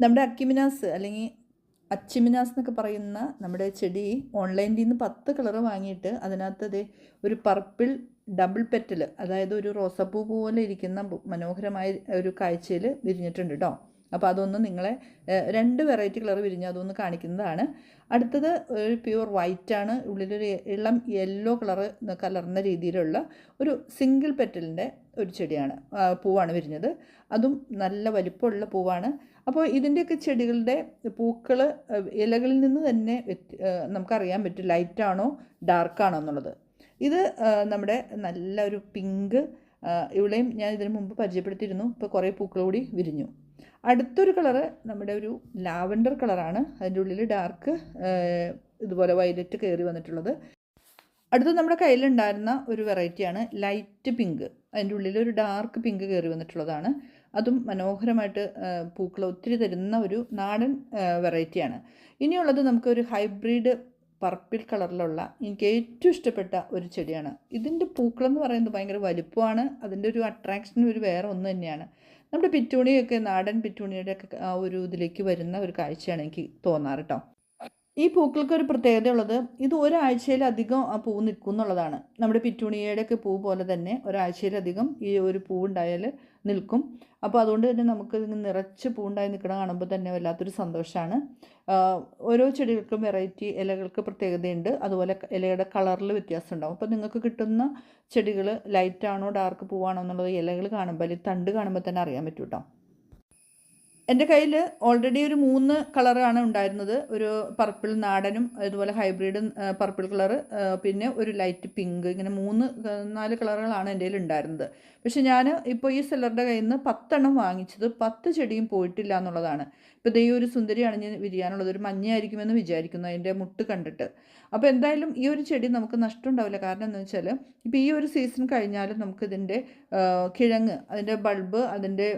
നമ്മുടെ അക്കിമിനാസ് അല്ലെങ്കിൽ അച്ചിമിനാസ് എന്നൊക്കെ പറയുന്ന നമ്മുടെ ചെടി ഓൺലൈനിൽ നിന്ന് പത്ത് കളർ വാങ്ങിയിട്ട് അതിനകത്ത് അതേ ഒരു പർപ്പിൾ ഡബിൾ പെറ്റൽ അതായത് ഒരു റോസപ്പൂ പോലെ ഇരിക്കുന്ന മനോഹരമായ ഒരു കാഴ്ചയിൽ വിരിഞ്ഞിട്ടുണ്ട് കേട്ടോ അപ്പോൾ അതൊന്ന് നിങ്ങളെ രണ്ട് വെറൈറ്റി കളർ വിരിഞ്ഞ് അതൊന്ന് കാണിക്കുന്നതാണ്. അടുത്തത് ഒരു പ്യുവർ വൈറ്റ് ആണ്. ഉള്ളിലൊരു ഇളം യെല്ലോ കളറ് കലർന്ന രീതിയിലുള്ള ഒരു സിംഗിൾ പെറ്റലിന്റെ ഒരു ചെടിയാണ് പൂവാണ് വിരിഞ്ഞത്. അതും നല്ല വലിപ്പമുള്ള പൂവാണ്. അപ്പോൾ ഇതിന്റെയൊക്കെ ചെടികളുടെ പൂക്കൾ ഇലകളിൽ നിന്ന് തന്നെ നമുക്കറിയാൻ പറ്റും ലൈറ്റാണോ ഡാർക്കാണോ എന്നുള്ളത്. ഇത് നമ്മുടെ നല്ല ഒരു പിങ്ക് ഇവിടെയും ഞാൻ ഇതിനു മുമ്പ് പരിചയപ്പെടുത്തിയിരുന്നു. ഇപ്പോൾ കുറേ പൂക്കൾ കൂടി വിരിഞ്ഞു. അടുത്തൊരു കളറ് നമ്മുടെ ഒരു ലാവൻഡർ കളറാണ്. അതിന്റെ ഉള്ളിൽ ഡാർക്ക് ഇതുപോലെ വയലറ്റ് കയറി വന്നിട്ടുള്ളത്. അടുത്ത് നമ്മുടെ കയ്യിലുണ്ടായിരുന്ന ഒരു വെറൈറ്റിയാണ് ലൈറ്റ് പിങ്ക്. അതിന്റെ ഉള്ളിൽ ഒരു ഡാർക്ക് പിങ്ക് കയറി വന്നിട്ടുള്ളതാണ്. അതും മനോഹരമായിട്ട് പൂക്കൾ ഒത്തിരി തരുന്ന ഒരു നാടൻ വെറൈറ്റിയാണ്. ഇനിയുള്ളത് നമുക്കൊരു ഹൈബ്രിഡ് പർപ്പിൾ കളറിലുള്ള എനിക്ക് ഏറ്റവും ഇഷ്ടപ്പെട്ട ഒരു ചെടിയാണ്. ഇതിന്റെ പൂക്കളെന്ന് പറയുന്നത് ഭയങ്കര വലുപ്പമാണ്. അതിന്റെ ഒരു അട്രാക്ഷൻ ഒരു വേറെ ഒന്ന് തന്നെയാണ്. നമ്മുടെ പിറ്റൂണിയൊക്കെ നാടൻ പിറ്റൂണിയുടെ ഒക്കെ ഒരു ഇതിലേക്ക് വരുന്ന ഒരു കാഴ്ചയാണ് എനിക്ക് തോന്നാറ് കേട്ടോ ഈ പൂക്കൾക്ക് ഒരു പ്രത്യേകത ഉള്ളത് ഇത് ഒരാഴ്ചയിലധികം ആ പൂ നിൽക്കും എന്നുള്ളതാണ് നമ്മുടെ പിറ്റൂണിയയുടെയൊക്കെ പൂ പോലെ തന്നെ ഒരാഴ്ചയിലധികം ഈ ഒരു പൂ ഉണ്ടായാൽ നിൽക്കും. അപ്പോൾ അതുകൊണ്ട് തന്നെ നമുക്ക് നിറച്ച് പൂ ഉണ്ടായി നിൽക്കണ കാണുമ്പോൾ തന്നെ വല്ലാത്തൊരു സന്തോഷമാണ്. ഓരോ ചെടികൾക്കും വെറൈറ്റി ഇലകൾക്ക് പ്രത്യേകതയുണ്ട്. അതുപോലെ ഇലയുടെ കളറിൽ വ്യത്യാസം ഉണ്ടാവും. അപ്പോൾ നിങ്ങൾക്ക് കിട്ടുന്ന ചെടികൾ ലൈറ്റാണോ ഡാർക്ക് പൂവാണോ എന്നുള്ളത് ഇലകൾ കാണുമ്പോൾ അല്ലെങ്കിൽ തണ്ട് കാണുമ്പോൾ തന്നെ അറിയാൻ പറ്റും കേട്ടോ എന്റെ കയ്യിൽ ഓൾറെഡി ഒരു മൂന്ന് കളറാണ് ഉണ്ടായിരുന്നത്. ഒരു പർപ്പിൾ നാടനും അതുപോലെ ഹൈബ്രിഡ് പർപ്പിൾ കളർ പിന്നെ ഒരു ലൈറ്റ് പിങ്ക് ഇങ്ങനെ മൂന്ന് നാല് കളറുകളാണ് എന്റെ കയ്യിൽ ഉണ്ടായിരുന്നത്. പക്ഷെ ഞാൻ ഇപ്പോൾ ഈ സെല്ലറുടെ കയ്യിൽ നിന്ന് പത്തെണ്ണം വാങ്ങിച്ചത് പത്ത് ചെടിയും പോയിട്ടില്ല എന്നുള്ളതാണ്. ഇപ്പോൾ ദൈവം ഒരു സുന്ദരിയാണ് ഞാൻ വിരിയാനുള്ളത്. ഒരു മഞ്ഞയായിരിക്കുമെന്ന് വിചാരിക്കുന്നു അതിന്റെ മുട്ട് കണ്ടിട്ട്. അപ്പോൾ എന്തായാലും ഈ ഒരു ചെടി നമുക്ക് നഷ്ടം ഉണ്ടാവില്ല കാരണം എന്താ വെച്ചാൽ ഇപ്പോൾ ഈ ഒരു സീസൺ കഴിഞ്ഞാലും നമുക്കിതിന്റെ കിഴങ്ങ് അതിന്റെ ബൾബ് അതിന്റെ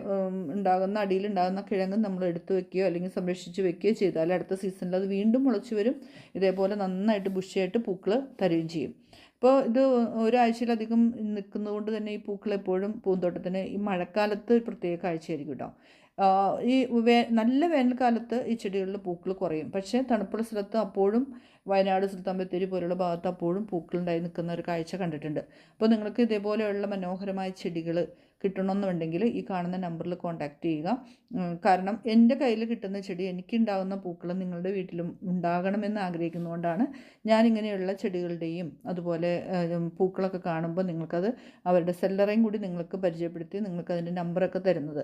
അടിയിൽ ഉണ്ടാകുന്ന കിഴങ്ങ് നമ്മൾ എടുത്തു വെക്കുകയോ അല്ലെങ്കിൽ സംരക്ഷിച്ച് വെക്കുകയോ ചെയ്താൽ അടുത്ത സീസണിൽ അത് വീണ്ടും മുളച്ച് വരും. ഇതേപോലെ നന്നായിട്ട് ബുഷിയായിട്ട് പൂക്കൾ തരുകയും ചെയ്യും. ഇപ്പോൾ ഇത് ഒരാഴ്ചയിലധികം നിൽക്കുന്നതുകൊണ്ട് തന്നെ ഈ പൂക്കൾ എപ്പോഴും പൂന്തോട്ടത്തിന് ഈ മഴക്കാലത്ത് പ്രത്യേക കാഴ്ചയായിരിക്കും കേട്ടോ ഈ വേ നല്ല വേനൽക്കാലത്ത് ഈ ചെടികളിൽ പൂക്കൾ കുറയും. പക്ഷേ തണുപ്പുള്ള സ്ഥലത്ത് അപ്പോഴും വയനാട് സുൽത്താൻ ബത്തേരി പോലുള്ള ഭാഗത്ത് അപ്പോഴും പൂക്കളുണ്ടായി നിൽക്കുന്ന ഒരു കാഴ്ച കണ്ടിട്ടുണ്ട്. അപ്പോൾ നിങ്ങൾക്ക് ഇതേപോലെയുള്ള മനോഹരമായ ചെടികൾ കിട്ടണമെന്നുണ്ടെങ്കിൽ ഈ കാണുന്ന നമ്പറിൽ കോൺടാക്ട് ചെയ്യുക. കാരണം എന്റെ കയ്യിൽ കിട്ടുന്ന ചെടി എനിക്കുണ്ടാകുന്ന പൂക്കൾ നിങ്ങളുടെ വീട്ടിലും ഉണ്ടാകണമെന്ന് ആഗ്രഹിക്കുന്നതുകൊണ്ടാണ് ഞാനിങ്ങനെയുള്ള ചെടികളുടെയും അതുപോലെ പൂക്കളൊക്കെ കാണുമ്പോൾ നിങ്ങൾക്കത് അവരുടെ സെല്ലറേയും കൂടി നിങ്ങൾക്ക് പരിചയപ്പെടുത്തി നിങ്ങൾക്ക് അതിന്റെ നമ്പറൊക്കെ തരുന്നത്.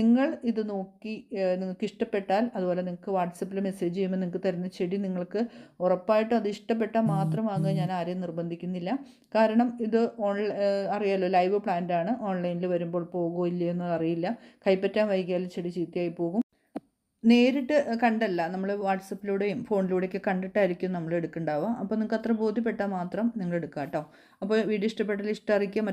നിങ്ങൾ ഇത് നോക്കി നിങ്ങൾക്ക് ഇഷ്ടപ്പെട്ടാൽ അതുപോലെ നിങ്ങൾക്ക് വാട്സപ്പിൽ മെസ്സേജ് ചെയ്യുമ്പോൾ നിങ്ങൾക്ക് തരുന്ന ചെടി നിങ്ങൾക്ക് ഉറപ്പായിട്ടും അത് ഇഷ്ടപ്പെട്ടാൽ മാത്രം വാങ്ങുക. ഞാൻ ആരെയും നിർബന്ധിക്കുന്നില്ല. കാരണം ഇത് ഓൺ അറിയാലോ ലൈവ് പ്ലാന്റ് ആണ് ഓൺലൈനിൽ വരുമ്പോൾ പോകുമോ ഇല്ലയോ എന്ന് അറിയില്ല. കൈപ്പറ്റാൻ വൈകിയാൽ ചെടി ചീത്തയായി പോകും. നേരിട്ട് കണ്ടല്ല. നമ്മൾ വാട്സപ്പിലൂടെയും ഫോണിലൂടെയൊക്കെ കണ്ടിട്ടായിരിക്കും നമ്മൾ എടുക്കുന്നുണ്ടാവുക അപ്പോൾ നിങ്ങൾക്ക് അത്ര ബോധ്യപ്പെട്ടാൽ മാത്രം നിങ്ങൾ എടുക്കുക കേട്ടോ അപ്പോൾ വീഡിയോ ഇഷ്ടപ്പെട്ടാൽ ഇഷ്ടം അറിയിക്കുക.